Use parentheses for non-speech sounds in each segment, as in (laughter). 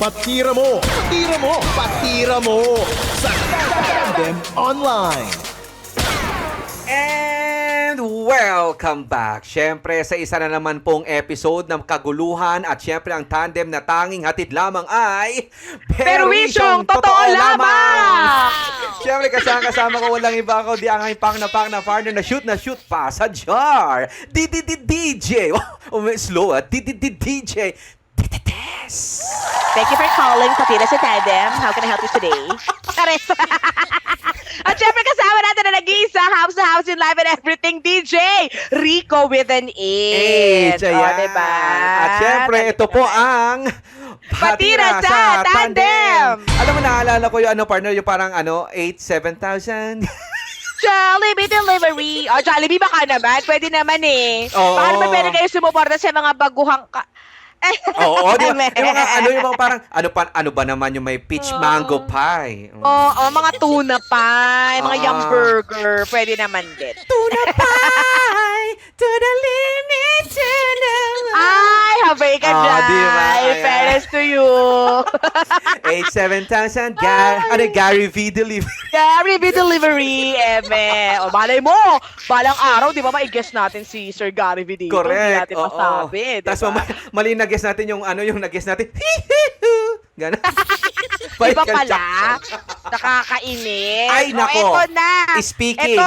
Patira mo, patira mo, patira mo sa Tandem Online. And welcome back. Siyempre, sa isa na naman pong episode ng kaguluhan at siyempre ang tandem na tanging hatid lamang ay Perwisyong Totoo Lamang! Siyempre, kasama kasama ko walang iba ko di ang aking pang na pang na partner na shoot na shoot pa sa jar. DJ. Oh, may slow ah. DJ. Tess. Thank you for calling Patira sa Tandem. How can I help you today? (laughs) Charis. (laughs) At syempre kasama natin na nag-iisa, house to house in live and everything, DJ Rico with an Age, It. O, ayan. diba? At syempre, ito po ang Patira sa Tandem. Alam mo, naalala ko yung ano, partner, yung parang ano, 8, 7,000. Jollibee Delivery. O, Jollibee baka naman. Pwede naman eh. Oo. Baka naman pwede kayo sumuporta sa mga baguhang ka... Oo, di ba? Yung mga, ano, yung mga parang, ano pa, ano ba naman yung may peach mango pie? Oo, mga tuna pie, mga Ah. yum burger. Pwede naman din. Tuna pie, (laughs) to the limit, to the Ay, habay ka Oh, dyan. di ba? Ayan. Fairness to you. 8, 7,000, Gar, ano, Gary V. Delivery. (laughs) Gary B. Delivery, eme. O, malay mo, balang araw, di ba, ma-guess natin si Sir Gary V. dito. Hindi Correct. natin oo. masabi, di Tapos ba? mali, na-guess natin yung ano, yung na-guess natin. (laughs) Gano'n. Iba pala. Nakakainis. Ay, nako. Ito na. Speaking. Ito,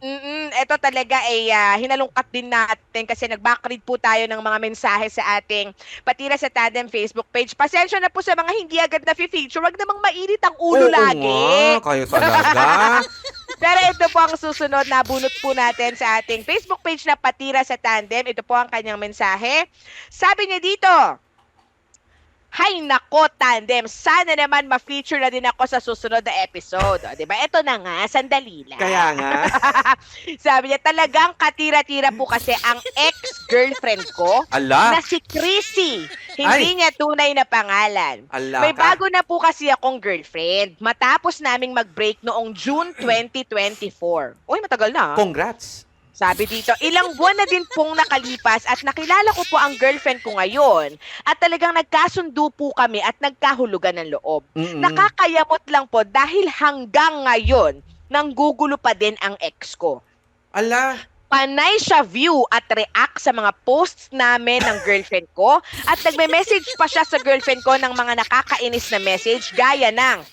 mm ito talaga ay ah, hinalungkat din natin kasi nag-backread po tayo ng mga mensahe sa ating Patira sa Tandem Facebook page. Pasensya na po sa mga hindi agad na feature. Wag namang mainit ang ulo Oo lagi. nga, kayo talaga. (laughs) Pero ito po ang susunod na bunot po natin sa ating Facebook page na Patira sa Tandem. Ito po ang kanyang mensahe. Sabi niya dito, Hay nako, Tandem. Sana naman ma-feature na din ako sa susunod na episode. O, diba? Ito na nga, sandali lang. Kaya nga. (laughs) Sabi niya, talagang katira-tira po kasi ang ex-girlfriend ko Ala. na si Chrissy. Hindi Ay. niya tunay na pangalan. Ala May ka. bago na po kasi akong girlfriend. Matapos naming mag-break noong June 2024. Uy, matagal na. ah. Congrats. Sabi dito, ilang buwan na din pong nakalipas at nakilala ko po ang girlfriend ko ngayon at talagang nagkasundo po kami at nagkahulugan ng loob. Mm-mm. Nakakayamot lang po dahil hanggang ngayon, nanggugulo pa din ang ex ko. Ala. Panay siya view at react sa mga posts namin ng girlfriend ko at nagme-message pa siya sa girlfriend ko ng mga nakakainis na message gaya ng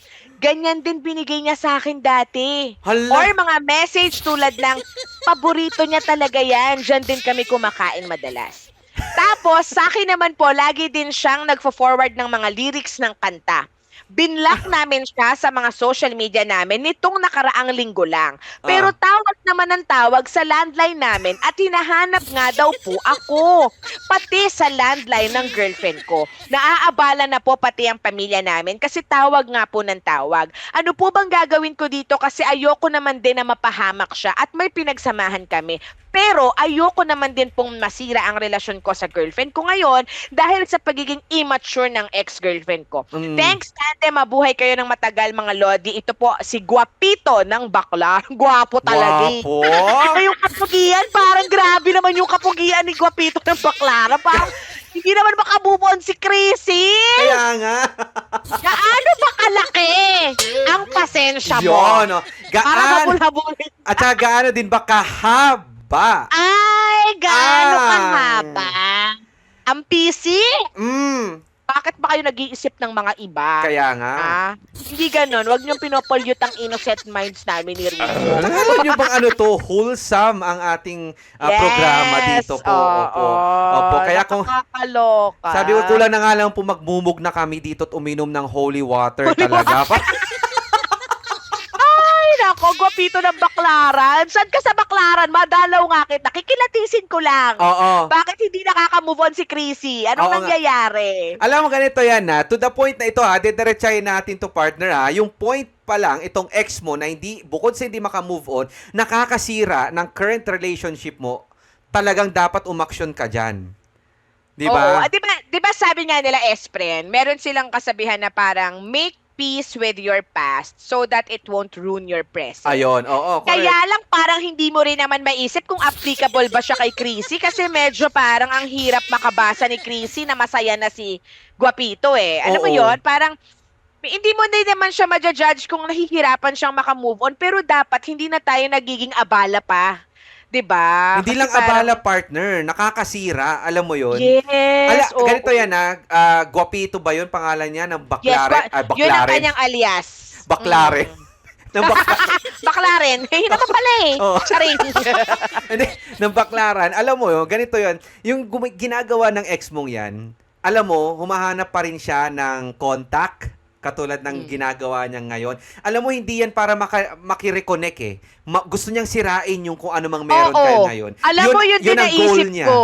ganyan din binigay niya sa akin dati. Hala. Or mga message tulad ng paborito niya talaga yan. Diyan din kami kumakain madalas. Tapos, sa akin naman po, lagi din siyang nagfo-forward ng mga lyrics ng kanta. Binlock (laughs) namin siya sa mga social media namin nitong nakaraang linggo lang. Pero Ah. tawag naman ng tawag sa landline namin at hinahanap nga daw po ako. Pati sa landline ng girlfriend ko. Naaabala na po pati ang pamilya namin kasi tawag nga po ng tawag. Ano po bang gagawin ko dito kasi ayoko naman din na mapahamak siya at may pinagsamahan kami. Pero ayoko naman din pong masira ang relasyon ko sa girlfriend ko ngayon dahil sa pagiging immature ng ex-girlfriend ko. Mm. Thanks, ate. Mabuhay kayo ng matagal, mga lodi. Ito po, si Guapito ng Bakla. (laughs) Guwapo talaga. eh. Guwapo. (laughs) Ay, yung kapugian, parang grabe naman yung kapugian ni Guapito ng Baklara. Parang hindi naman makabubon si Chrissy. Kaya nga. Gaano ba kalaki ang pasensya mo? Yun, oh. Para Gaan. habol-habulin. At saka gaano din ba kahaba? Ay, gaano Ah. Ang PC? Mm. Bakit ba kayo nag-iisip ng mga iba? Kaya nga. Ah, hindi ganon. Huwag niyong pinopollute ang innocent minds namin ni Rico. Alam niyo bang ano to, wholesome ang ating ah, programa dito po. Oo, Opo. Opo. Kaya kung Nakakaloka. sabi ko kulang na nga lang po magmumug na kami dito at uminom ng holy water talaga. Pa- (laughs) Nako, gwapito ng baklaran. Saan ka sa baklaran? Madalaw nga kita. Kikilatisin ko lang. Oo. Bakit hindi nakaka-move on si Chrissy? Anong Oo nga. nangyayari? Alam mo ganito yan na, to the point na ito ha, didiretsahin natin to partner ha, yung point pa lang, itong ex mo na hindi, bukod sa hindi makamove on, nakakasira ng current relationship mo, talagang dapat umaksyon ka dyan. Di Oo. ba? Ah, di ba? Di ba sabi nga nila, Espren, meron silang kasabihan na parang make peace with your past so that it won't ruin your present. Ayun, oo, correct. Kaya lang parang hindi mo rin naman maisip kung applicable ba siya kay Chrissy kasi medyo parang ang hirap makabasa ni Chrissy na masaya na si Guapito eh. Alam mo Oo. yon Parang hindi mo din naman siya ma-judge kung nahihirapan siyang makamove on pero dapat hindi na tayo nagiging abala pa. 'Di ba? Hindi Kasi lang parang- abala partner, nakakasira, alam mo yun? Yes. Ala, oo. ganito yan ah, Guapito ba yun pangalan niya ng Yes, Baklaren? ba- ah, yun ang kanyang alias. Baklaren. Mm. (laughs) ng Baklaren. Baklaren. Yun naman pala eh. Oo. Charing. (laughs) Hindi, ng baklaran, alam mo yun, ganito yun, yung gumi- ginagawa ng ex mong yan, alam mo, humahanap pa rin siya ng contact, katulad ng Mm. ginagawa niya ngayon. Alam mo, hindi yan para maka, makireconnect eh. Ma- gusto niyang sirain yung kung ano mang meron Oo. kayo ngayon. Alam mo yun, din ang goal naisip niya. ko.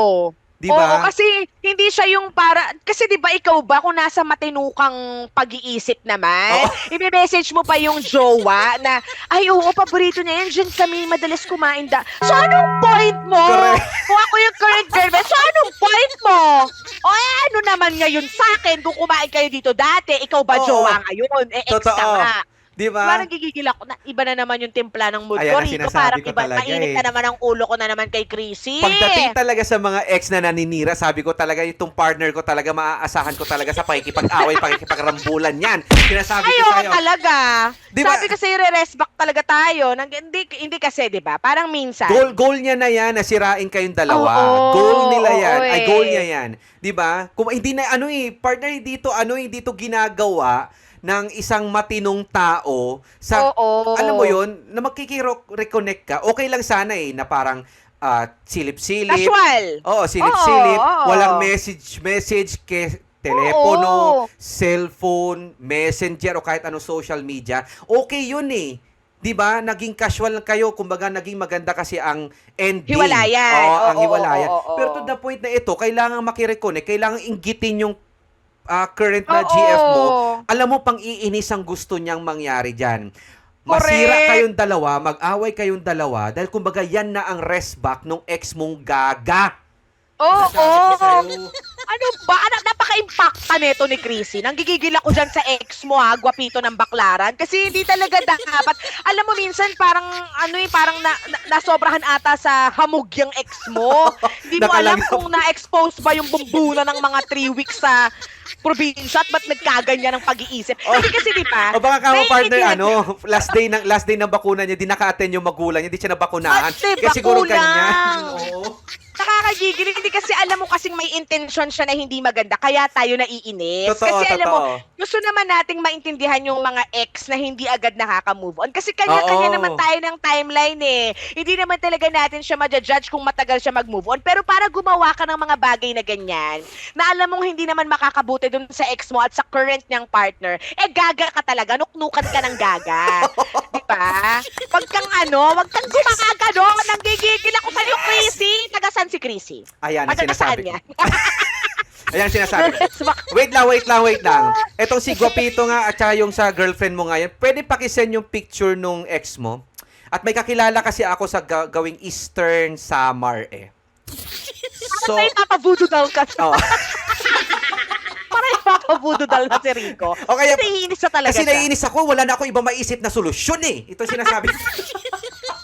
Di Oo, ba? kasi hindi siya yung para... Kasi di ba ikaw ba kung nasa matinukang pag-iisip naman, (laughs) ibe-message mo pa yung jowa na, ay oo, paborito niya yan, dyan kami madalas kumain da. So anong point mo? Correct. Kung ako yung current girlfriend, so anong point mo? O eh, ano naman ngayon sa akin kung kumain kayo dito dati, ikaw ba Oo. jowa ngayon? Eh, ex ka Totoo. nga. Di ba? Parang gigigil ako na iba na naman yung timpla ng mood Ayan ko. Rito parang ko iba, talaga mainit eh. na naman ang ulo ko na naman kay Chrissy. Pagdating talaga sa mga ex na naninira, sabi ko talaga itong partner ko talaga maaasahan ko talaga sa pakikipag-away, pakikipagrambulan yan. Sinasabi ko Ayoko sa'yo. talaga. Di ba? Sabi kasi re-rest back talaga tayo. Nang, hindi, hindi kasi, di ba? Parang minsan. Goal, goal niya na yan, na sirain kayong dalawa. Oo, goal nila oo, yan. Ay, eh. goal niya yan. 'Di ba? Kung hindi na, ano eh, partner, dito, ano eh, dito ginagawa ng isang matinong tao sa, Oo. alam mo yun, na makikiro-reconnect ka, okay lang sana eh, na parang ah, silip-silip. Casual. Oo, silip-silip. Oo, oo. Walang message-message ke telepono, Oo. cellphone, messenger o kahit anong social media. Okay yun eh. 'Di ba? Naging casual lang kayo, kumbaga naging maganda kasi ang ending. Hiwalayan. Oo, ang Oo, hiwalayan. oo, oo, oo. Pero to the point na ito, kailangan makireconnect, kailangan inggitin yung ah, current na Oo. GF mo. Alam mo, pang iinis ang gusto niyang mangyari diyan. Masira Correct. kayong dalawa, mag-away kayong dalawa dahil kumbaga yan na ang rest back nung ex mong gaga. Oo. Sa'yo. Ano ba? Anak, napaka-impacta nito ni Chrissy. Nanggigigil ako dyan sa ex mo ha, gwapito ng baklaran. Kasi hindi talaga dapat. Alam mo, minsan parang, ano eh, parang na, na, nasobrahan ata sa hamog yung ex mo. hindi mo alam kung na-expose ba yung bumbuna ng mga three weeks sa probinsya at ba't nagkaganyan ng pag-iisip. Kasi kasi di ba? O baka kamo partner, ano, last day ng last day ng bakuna niya, di naka-attend yung magulang niya, di siya nabakunahan. Ate, Kaya siguro bakuna. ganyan. Oo. Nakakagigil. Hindi kasi alam mo kasing may intention siya na hindi maganda. Kaya tayo naiinis. Totoo, kasi alam mo, gusto naman nating maintindihan yung mga ex na hindi agad nakaka-move on. Kasi kanya-kanya Oo. naman tayo ng timeline eh. Hindi naman talaga natin siya ma-judge kung matagal siya mag-move on. Pero para gumawa ka ng mga bagay na ganyan, na alam mong hindi naman makakabuti dun sa ex mo at sa current niyang partner, eh gaga ka talaga. Nuknukan ka ng gaga. (laughs) Di ba? Wag kang ano, wag kang gumagano. Nanggigigil ako sa'yo, Chrissy. Taga saan si Chrissy? Ayan ang sinasabi niya? (laughs) Ayan ang sinasabi. Wait lang, wait lang, wait lang. Etong si Guapito nga at saka yung sa girlfriend mo ngayon, pwede pakisend yung picture nung ex mo? At may kakilala kasi ako sa ga- gawing Eastern Samar eh. So, (laughs) Parang may papavoodoo doll ka. oh. Parang may papavoodoo doll na si Rico. O kaya- Kasi naiinis na talaga kasi siya. naiinis ako, wala na ako ibang maisip na solusyon eh. Ito sinasabi (laughs) ko.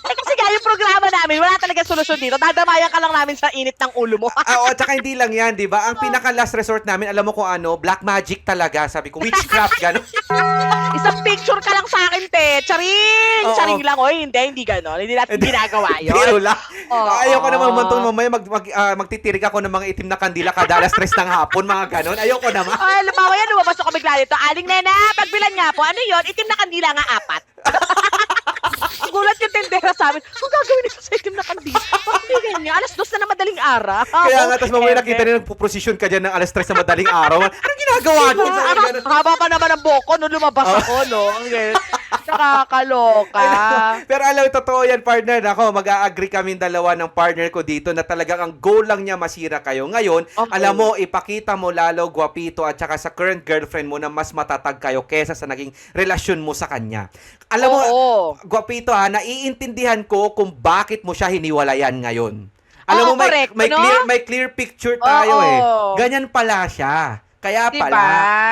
Eh, kasi nga yung programa namin, wala talaga solusyon dito. Dadamayan ka lang namin sa init ng ulo mo. Ah, Oo, tsaka hindi lang yan, di ba? Ang (laughs) pinaka last resort namin, alam mo kung ano, black magic talaga. Sabi ko, witchcraft, gano'n. (laughs) Isang picture ka lang sa akin, te. Charing! Oo. Charing lang. Oy, hindi, hindi gano'n. Hindi natin (laughs) ginagawa Biro yun. lang. Oo. Ayoko naman mantong mamaya mag, mag, ah, magtitirik ako ng mga itim na kandila kada alas tres ng hapon, mga gano'n. Ayoko naman. Ay, lumawa yan, lumabas ako bigla dito. Aling nena, pagbilan nga po. Ano yon? Itim na kandila nga apat. Ang Gulat yung tendera sa amin. Kung gagawin nito sa itim na kandila. Hindi ganyan? Alas dos na na madaling araw. (laughs) Kaya nga, tapos mamaya nakita nila nagpo-procession ka dyan ng alas tres na madaling araw. Anong ginagawa ganun. haba pa naman ang buhok ko nung lumabas Oh. ako, no? (laughs) Nakakaloka. Pero alam, totoo yan, partner. Ako, mag-a-agree kami dalawa ng partner ko dito na talagang ang goal lang niya masira kayo. Ngayon, Okay. alam mo, ipakita mo lalo, guwapito, at saka sa current girlfriend mo na mas matatag kayo kesa sa naging relasyon mo sa kanya. Alam mo, Oo. guwapito ha, naiintindihan ko kung bakit mo siya hiniwalayan ngayon. Alam Oo, mo, may, correct, may, no? clear, may clear picture tayo Oo. eh. Ganyan pala siya. Kaya Diba? pala,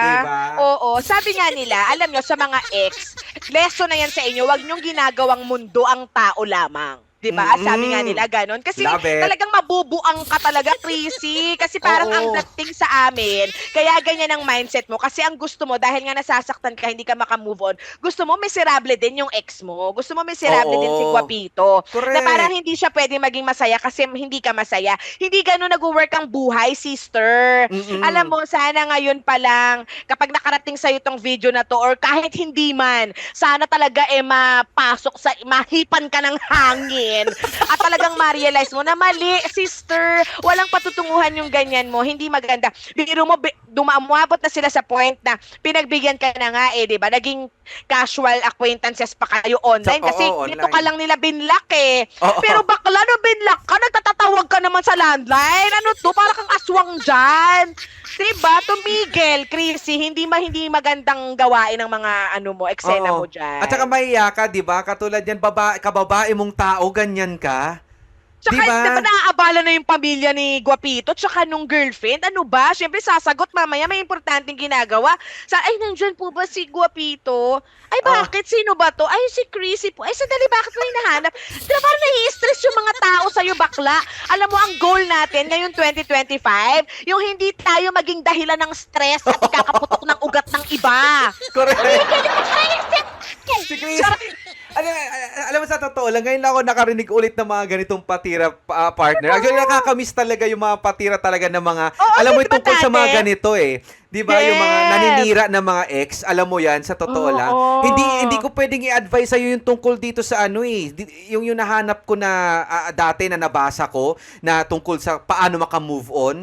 diba? Oo. sabi nga nila, alam nyo, sa mga ex, lesson na yan sa inyo, wag nyong ginagawang mundo ang tao lamang. 'Di ba? Mm-mm. Sabi nga nila ganon. Kasi talagang mabubuang ka talaga, Chrissy. Kasi parang Oo. ang dating sa amin, kaya ganyan ang mindset mo. Kasi ang gusto mo, dahil nga nasasaktan ka, hindi ka makamove on, gusto mo miserable din yung ex mo. Gusto mo miserable Oo. din si Guapito. Correct. Na parang hindi siya pwede maging masaya kasi hindi ka masaya. Hindi ganun nag-work ang buhay, sister. Mm-mm. Alam mo, sana ngayon pa lang, kapag nakarating sa'yo itong video na to, or kahit hindi man, sana talaga eh mapasok sa, mahipan ka ng hangin. At talagang ma-realize mo na mali, sister. Walang patutunguhan yung ganyan mo. Hindi maganda. Biro mo, dumamwabot na sila sa point na pinagbigyan ka na nga eh, di ba? Naging casual acquaintances pa kayo online Sa- kasi oo, dito online. ka lang nila binlock eh. Oo. Pero bakla no binlock ka, nagtatatawag ka naman sa landline. Ano to? Para kang aswang dyan. Diba? Tumigil, Chrissy. Hindi ma hindi magandang gawain ng mga ano mo, eksena Oo. mo dyan. At saka mahiya ka, di ba? Katulad yan, baba, kababae mong tao, ganyan ka. Tsaka, Diba? di ba naaabala na yung pamilya ni Guapito tsaka nung girlfriend? Ano ba? Siyempre, sasagot mamaya may importanteng ginagawa. Sa, ay, nandyan po ba si Guapito? Ay, Ah. bakit? Sino ba to? Ay, si Chrissy po. Ay, sandali, bakit mo hinahanap? Di ba parang nai-stress yung mga tao sa'yo, bakla? Alam mo, ang goal natin ngayon 2025, yung hindi tayo maging dahilan ng stress at ikakaputok ng ugat ng iba. (laughs) Correct. si Chris, alam, alam mo sa totoo lang, ngayon lang ako nakarinig ulit ng mga ganitong patira pa- partner. Actually, nakakamiss talaga yung mga patira talaga ng mga, Oo, alam mo, di ba tungkol sa mga ganito eh. Di ba? Yung mga Yes. naninira ng mga ex, alam mo yan, sa totoo Oo. lang. Hindi hindi ko pwedeng i-advise sa'yo yung tungkol dito sa ano eh. Yung, yung nahanap ko na ah, dati na nabasa ko na tungkol sa paano maka-move on.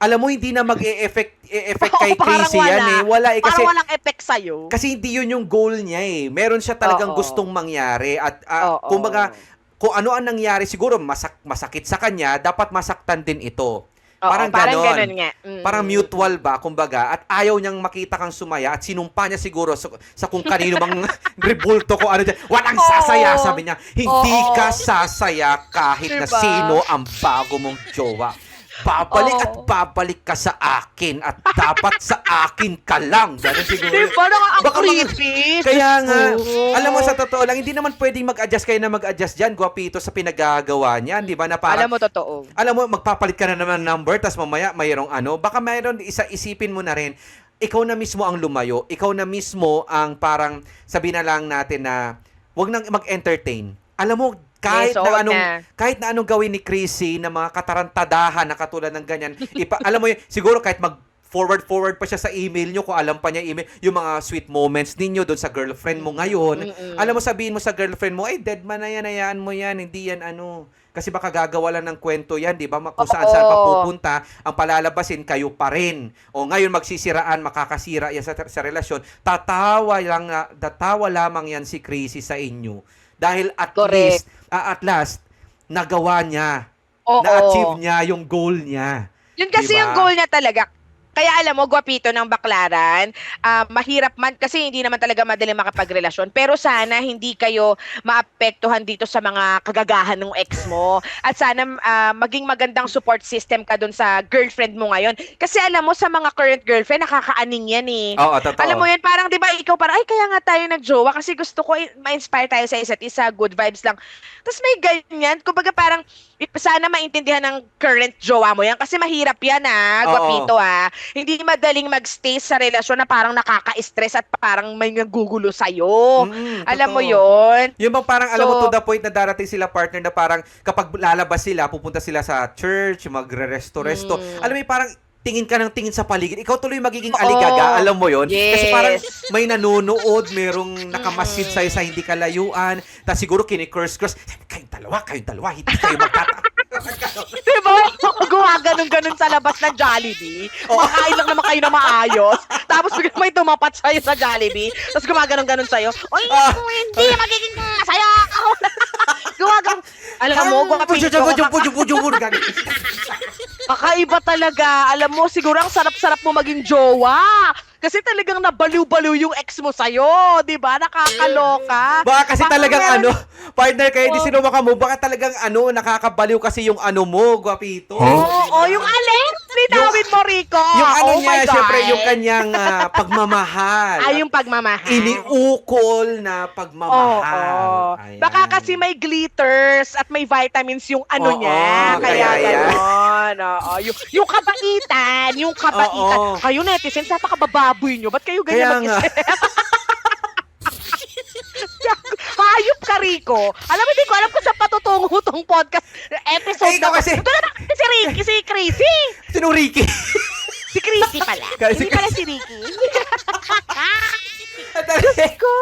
Alam mo, hindi na mag-e-effect e-effect (laughs) kay Oo, parang Casey yan eh. Wala eh. Kasi, parang walang effect sa'yo. kasi hindi yun yung goal niya eh. Meron siya talagang Oo. gustong mangyari. At ah, Oo. kumbaga, kung ano ang nangyari, siguro masak masakit sa kanya, dapat masaktan din ito. Oo, parang parang ganon. ganon nga. Mm. Parang mutual ba, kumbaga, at ayaw niyang makita kang sumaya at sinumpa niya siguro sa, sa kung kanino mang (laughs) rebulto ko ano dyan. Walang Oo. sasaya, sabi niya. Hindi Oo. ka sasaya kahit na Diba? sino ang bago mong jowa. Babalik Oo. at babalik ka sa akin at dapat sa akin ka lang. Ganun siguro. Di ba? Naka, ang Baka mga- creepy. Kaya nga, Oo. alam mo sa totoo lang, hindi naman pwedeng mag-adjust kayo na mag-adjust dyan, guwapito, sa pinagagawa niyan, di ba? Na parang, Alam mo, totoo. alam mo, magpapalit ka na naman ng number, tapos mamaya mayroong ano, baka mayroon, isa, isipin mo na rin, ikaw na mismo ang lumayo, ikaw na mismo ang parang, sabi na lang natin na, wag nang mag-entertain. Alam mo, kahit Yes, na anong na. kahit na anong gawin ni Chrissy na mga katarantadahan na katulad ng ganyan, ipa, (laughs) alam mo yun, siguro kahit mag forward forward pa siya sa email nyo kung alam pa niya email yung mga sweet moments ninyo doon sa girlfriend mo ngayon Mm-mm. alam mo sabihin mo sa girlfriend mo ay dead man na yan hayaan mo yan hindi yan ano kasi baka gagawa lang ng kwento yan, di ba? Kung saan saan Oo. mapupunta, ang palalabasin kayo pa rin. O ngayon magsisiraan, makakasira yan sa, sa relasyon. Tatawa lang, na- tatawa lamang yan si Chrissy sa inyo. Dahil at Correct. least, ah, at last, nagawa niya. Oo. Na-achieve niya yung goal niya. Yun kasi Diba? yung goal niya talaga. Kaya alam mo, gwapito ng baklaran, ah, mahirap man kasi hindi naman talaga madali makapagrelasyon. Pero sana hindi kayo maapektuhan dito sa mga kagagahan ng ex mo. At sana ah, maging magandang support system ka dun sa girlfriend mo ngayon. Kasi alam mo, sa mga current girlfriend, nakakaaning yan eh. Oo, totoo. Alam mo yan, parang 'di ba ikaw parang ay kaya nga tayo nagjowa kasi gusto ko ma-inspire tayo sa isa't isa, good vibes lang. Tapos may ganyan, kumbaga parang sana maintindihan ng current jowa mo yan kasi mahirap yan ah, Oo. gwapito ah. Hindi madaling magstay sa relasyon na parang nakaka-stress at parang may nagugulo sa'yo. Mm, Alam mo. 'yon? Yung bang parang alam mo So- to the point na darating sila partner na parang kapag lalabas sila, pupunta sila sa church, magre-resto-resto. Mm. Alam mo yung parang tingin ka ng tingin sa paligid. Ikaw tuloy magiging Oo. aligaga, alam mo yon Kasi Yes. parang may nanonood, merong nakamasid sa'yo sa hindi kalayuan. Tapos siguro kini-curse-curse, kayong dalawa, kayong dalawa, hindi kayo magtata... Di ba? (laughs) Gumaganon-ganon sa labas ng Jollibee. Makain lang naman kayo na maayos. Tapos bigla may tumapat sa'yo sa Jollibee. Tapos gumaganon-ganon sa'yo. Oy, Ah. kung hindi magiging masaya ako. (laughs) Gumaganon. Alam mo, gumapito. Kakaiba talaga. Alam mo, siguro ang sarap-sarap mo maging jowa. Kasi talagang nabaliw-baliw yung ex mo sa'yo, di ba? Nakakaloka. Baka kasi Baka talagang meron- ano, partner kayo, di Oh. sino mo, baka talagang ano, nakakabaliw kasi yung ano mo, gwapito. Oo, oh, yung alin? Linawin mo, Rico. Yung ano oh niya, my God. syempre, yung kanyang ah, pagmamahal. Ay, yung pagmamahal. Iniukol na Oo. pagmamahal. Ayan. Baka kasi may glitters at may vitamins yung ano Oo, niya. Kaya, kaya yan. gano'n. Oo. Yung, yung kabaitan. Yung kabaitan. Oo. Kayo netizens, napakabababoy nyo. Ba't kayo ganyan mag-isip? (laughs) Hayop ka, Rico. Alam mo, hindi ko alam kung saan patutungo tong podcast episode ikaw na kasi- Ito na naman si Ricky, si Chrissy. Sino Ricky? Si Chrissy pala. Kasi hindi pala si Ricky. (laughs) Ko.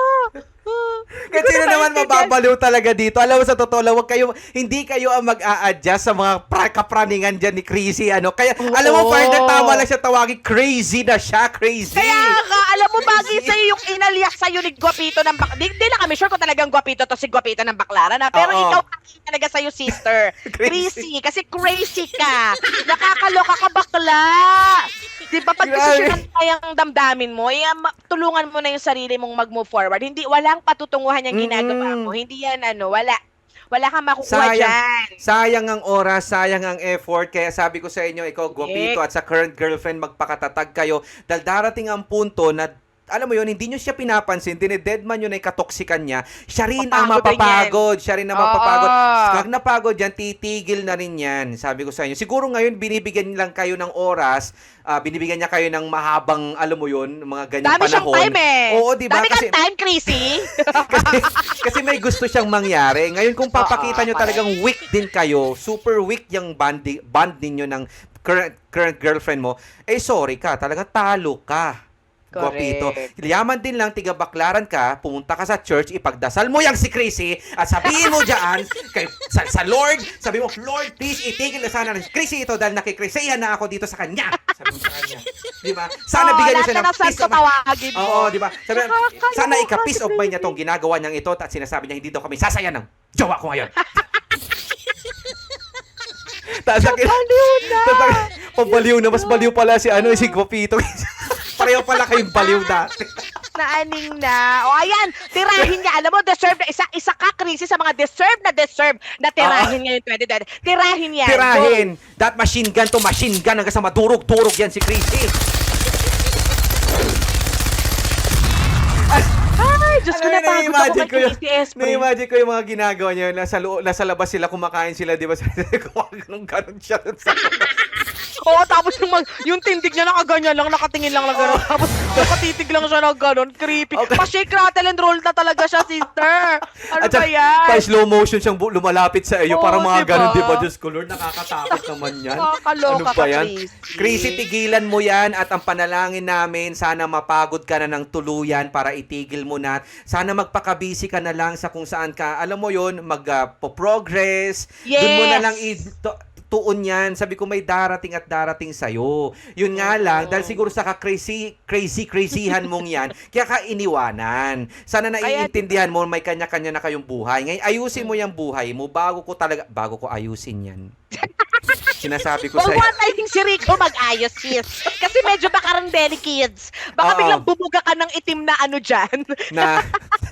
Kasi na naman mababaliw talaga dito. Alam mo sa totoo lang, wag kayo, hindi kayo ang mag-a-adjust sa mga pra- kapraningan dyan ni Crazy. Ano? Kaya, alam mo, Oo. partner, tama lang siya tawagin. Crazy na siya, crazy. Kaya nga, alam mo, bagay sa'yo yung inalias sa'yo ni Guapito ng bak... Di, di na kami sure kung talagang Guapito to si Guapito ng Baklaran, na Pero Oo. ikaw bagay talaga sa'yo, sister. (laughs) Crazy. crazy. Kasi crazy ka. Nakakaloka ka bakla. Di ba, pag Grabe. desisyonan kayang damdamin mo, eh, ma- tulungan mo na yung sarili mong mag-move forward. Hindi, walang patutunguhan yung ginagawa mo. Hindi yan, ano, wala. Wala kang makukuha Sayang. dyan. Sayang ang oras, sayang ang effort. Kaya sabi ko sa inyo, ikaw, Guapito, at sa current girlfriend, magpakatatag kayo. Dahil darating ang punto na alam mo yun, hindi nyo siya pinapansin, dinededman yun ay katoksikan niya, siya rin ang mapapagod. Siya rin ang mapapagod. Pag napagod yan, titigil na rin yan. Sabi ko sa inyo. Siguro ngayon, binibigyan lang kayo ng oras, ah, binibigyan niya kayo ng mahabang, alam mo yun, mga ganyang Dami siyang panahon. time eh. Oo, di ba? Dami Kasi, time, Chrissy. (laughs) kasi, kasi may gusto siyang mangyari. Ngayon, kung papakita nyo talagang weak din kayo, super weak yung bond, bond ninyo ng current, current girlfriend mo, eh sorry ka, talagang talo ka. Guwapito. Yaman din lang, tiga baklaran ka, pumunta ka sa church, ipagdasal mo yang si Chrissy, at sabihin mo dyan, kay, sa, sa Lord, sabi mo, Lord, please, itigil na sana ng Chrissy ito dahil nakikrisayan na ako dito sa kanya. Sabi mo sa kanya. Di ba? Sana Oo, bigyan niyo siya ng peace of mo. Oo, di ba? Sabi, sana ika-peace of mind niya Chrissy. tong ginagawa niyang ito at sinasabi niya hindi daw kami sasaya ng jowa ko ngayon. (laughs) Tapos Baliw na. (laughs) Pabaliw na, mas baliw pala si ano, si Guapito. (laughs) Pareho pala kayong baliw dati. Naaning na. O ayan, tirahin niya. Alam mo, deserve na. Isa, isa ka, Chrissy, sa mga deserve na deserve na tirahin ngayon 2020. Tirahin yan. Tirahin! That machine gun to machine gun hanggang sa madurog-durog yan si Chrissy. Go. Ay, Diyos ko, napagod ako kay ko yung, Chrissy Esprit. na-imagine ko yung mga ginagawa niya. Nasa, nasa labas sila, kumakain sila, di ba? (laughs) Ganun ganon siya. (laughs) Oo, tapos yung, mag, yung tindig niya nakaganyan lang, nakatingin lang na gano'n. Tapos nakatitig lang siya na gano'n. Creepy. Okay. Pa-shake, rattle, and roll na talaga siya, sister. Ano At ba saka, yan? pa slow motion siyang bu- lumalapit sa iyo. Oo, parang mga diba? ganun, di ba? Diyos ko, Lord, nakakatakot naman yan. Nakakaloka ano ka, ba yan? Chrissy. Chrissy, tigilan mo yan at ang panalangin namin, sana mapagod ka na ng tuluyan para itigil mo na. Sana magpakabisi ka na lang sa kung saan ka, alam mo yon mag-progress. Doon mo na Yes. lang i- to- tuon yan. Sabi ko may darating at darating sa'yo. Yun nga lang, dahil siguro sa ka-crazy, crazy, crazyhan mong yan, (laughs) kaya ka iniwanan. Sana naiintindihan mo, may kanya-kanya na kayong buhay. Ngayon, ayusin mo yung buhay mo bago ko talaga, bago ko ayusin yan. (laughs) Sinasabi ko sa'yo. mo antayin si Rico mag-ayos, sis. Kasi medyo bakarandeli kids. Baka Oo. biglang bumuga ka ng itim na ano dyan. na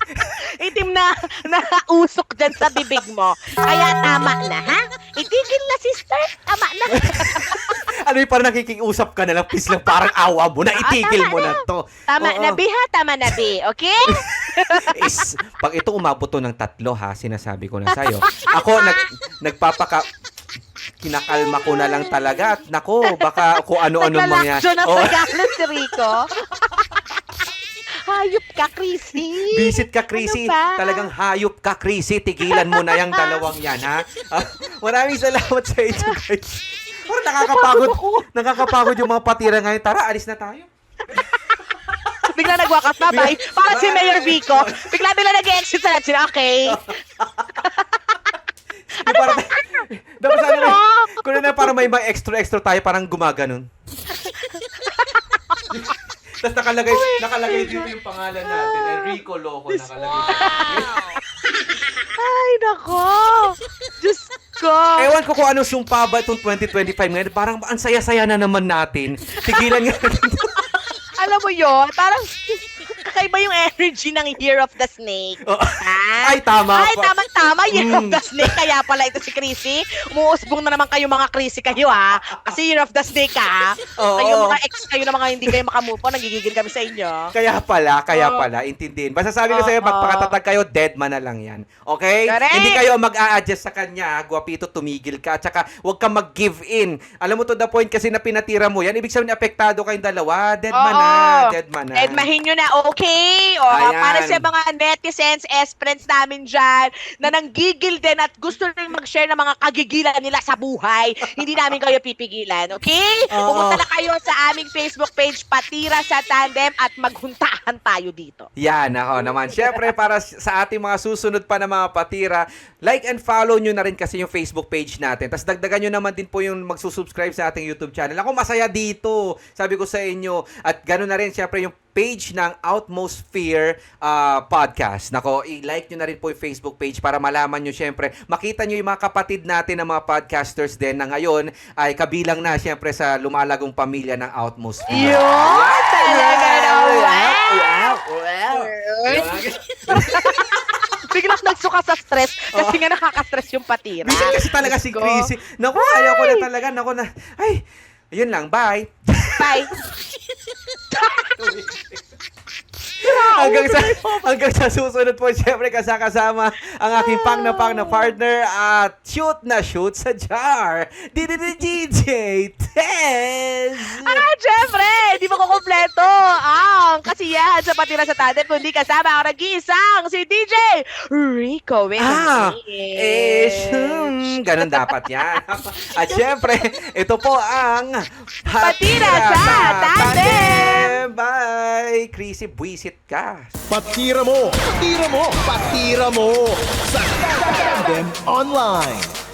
(laughs) itim na nakausok dyan sa bibig mo. Kaya tama na, ha? Itigil na, sister. Tama na. (laughs) ano yung parang nakikiusap ka na lang, please lang, parang awa mo na, (laughs) itigil tama mo na. to. Tama Oo. na, bi, ha? Tama na, bi. Okay? (laughs) Is, pag ito umabot to ng tatlo ha, sinasabi ko na sa'yo. Ako, nag, nagpapaka, kinakalma ko na lang talaga at nako, baka kung ano-ano mangyari. Naglalakso na sa galit si Rico. Hayop ka, Chrissy. visit ka, Chrissy. Ano ba? Talagang hayop ka, Chrissy. Tigilan mo na yung (laughs) dalawang yan, ha? Ah, maraming salamat sa inyo, guys. Parang nakakapagod, nakakapagod yung mga patira ngayon. Tara, alis na tayo. (laughs) Bigla nagwakas na, bye. Para si Mayor Vico. Bigla bigla nag-exit sa lahat sila. Okay. (laughs) Ano para, dapat sana, ba? kung na para may mga extra-extra tayo, parang gumaganon. Tapos nakalagay, nakalagay dito yung pangalan natin. Enrico Loco nakalagay. Ay, nako. Diyos ko. Ewan ko kung ano sumpa ba itong 2025 ngayon. Parang ang saya-saya na naman natin. Tigilan nga (laughs) natin. Alam mo yon parang kakaiba yung energy ng Year of the Snake. Oh, Ha? (laughs) Ay, tama Ay, pa. tamang-tama, Year of Mm. the Snake. Kaya pala ito si Chrissy. Umuusbong na naman kayo mga Chrissy kayo, ha? Kasi Year of the Snake, ha? Oo. Kayo mga ex kayo na mga hindi kayo makamove on, nagigigil kami sa inyo. Kaya pala, kaya Oo. pala, intindihin. Basta sabi ko sa'yo, Oo. magpakatatag kayo, dead man na lang yan. Okay? Correct. Hindi kayo mag-a-adjust sa kanya, guwapito, tumigil ka. At saka, huwag kang mag-give in. Alam mo to the point kasi na pinatira mo yan, ibig sabihin apektado kayong dalawa. Dead man na, dead man na. Edmahin nyo na, okay? O, Ayan. para sa mga netizens, S-friends namin dyan, na nanggigil din at gusto rin mag-share ng mga kagigilan nila sa buhay, hindi namin kayo pipigilan, okay? Oo. Pumunta na kayo sa aming Facebook page, Patira sa Tandem, at maghuntahan tayo dito. Yan, ako naman. Siyempre, para sa ating mga susunod pa na mga patira, like and follow nyo na rin kasi yung Facebook page natin. Tapos dagdagan nyo naman din po yung magsusubscribe sa ating YouTube channel. Ako masaya dito, sabi ko sa inyo. At gano'n na rin, siyempre, yung page ng Outmosphere ah, Podcast. Nako, i-like nyo na rin po yung Facebook page para malaman nyo, siyempre, makita nyo yung mga kapatid natin na mga podcasters din na ngayon ay kabilang na, siyempre, sa lumalagong pamilya ng Outmosphere. Yun! Talaga naman! Wow! Wow! (laughs) Biglang nagsuka sa stress kasi nga nakaka-stress yung patira. Minsan kasi talaga si. Chrissy. Naku, ayaw ko na talaga. Naku na. Ay, yun lang. Bye. Bye. (laughs) 또 미치겠다. Hanggang sa hanggang sa susunod po syempre kasama ang aking pang na pang na partner at shoot na shoot sa jar. DJ Tez. Ah, syempre! Di ba kukumpleto? Ang kasiyahan sa patira sa tandem kundi kasama ang nag-iisang si DJ Rico Ah, eh, hmm, ganun dapat yan. (laughs) At syempre, ito po ang Patira sa Tandem. Bye! Chrissy, buisit ka. Patira mo! Patira mo! Patira mo! Sa Tandem Online!